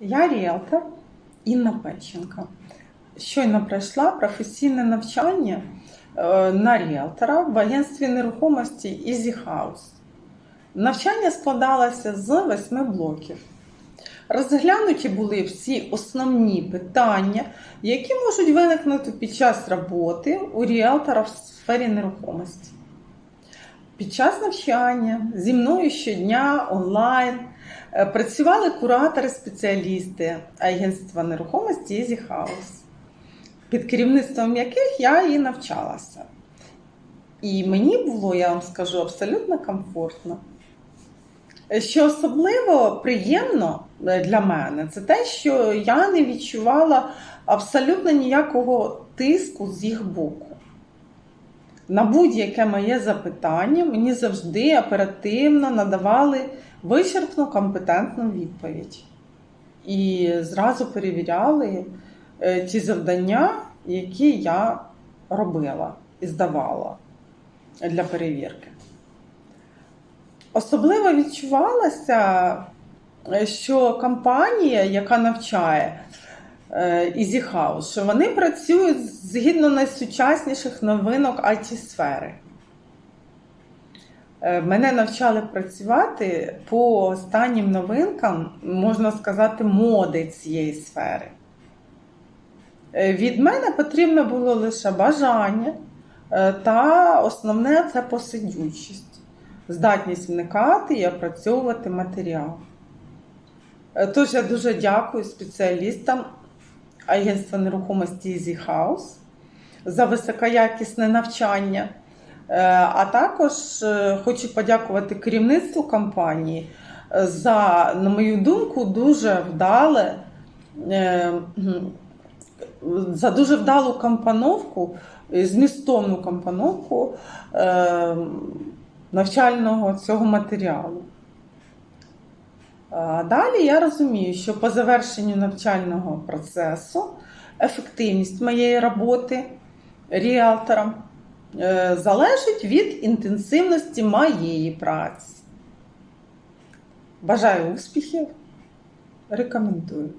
Я ріелтор Інна Печенка. Щойно пройшла професійне навчання е, на ріелтора в агентстві нерухомості Easy House. Навчання складалося з восьми блоків. Розглянуті були всі основні питання, які можуть виникнути під час роботи у ріелтора в сфері нерухомості. Під час навчання зі мною щодня онлайн е, працювали куратори-спеціалісти агентства нерухомості Easy House, під керівництвом яких я і навчалася. І мені було, я вам скажу, абсолютно комфортно. Що особливо приємно е, для мене, це те, що я не відчувала абсолютно ніякого тиску з їх боку. На будь-яке моє запитання мені завжди оперативно надавали вичерпну компетентну відповідь. І зразу перевіряли е, ті завдання, які я робила і здавала для перевірки. Особливо відчувалося, е, що компанія, яка навчає е, Easy House, що вони працюють згідно найсучасніших новинок it сфери Е, Мене навчали працювати по останнім новинкам, можна сказати, моди цієї сфери. Е, Від мене потрібно було лише бажання е, та основне це посидючість здатність вникати і опрацьовувати матеріал. Е, Тож я дуже дякую спеціалістам агентства нерухомості Easy House за високоякісне навчання. Е, А також е, хочу подякувати керівництву компанії е, за, на мою думку, дуже вдале, за дуже вдалу компоновку, змістовну компоновку навчального цього матеріалу. А Далі я розумію, що по завершенню навчального процесу ефективність моєї роботи ріелтором е, залежить від інтенсивності моєї праці. Бажаю успіхів! Рекомендую.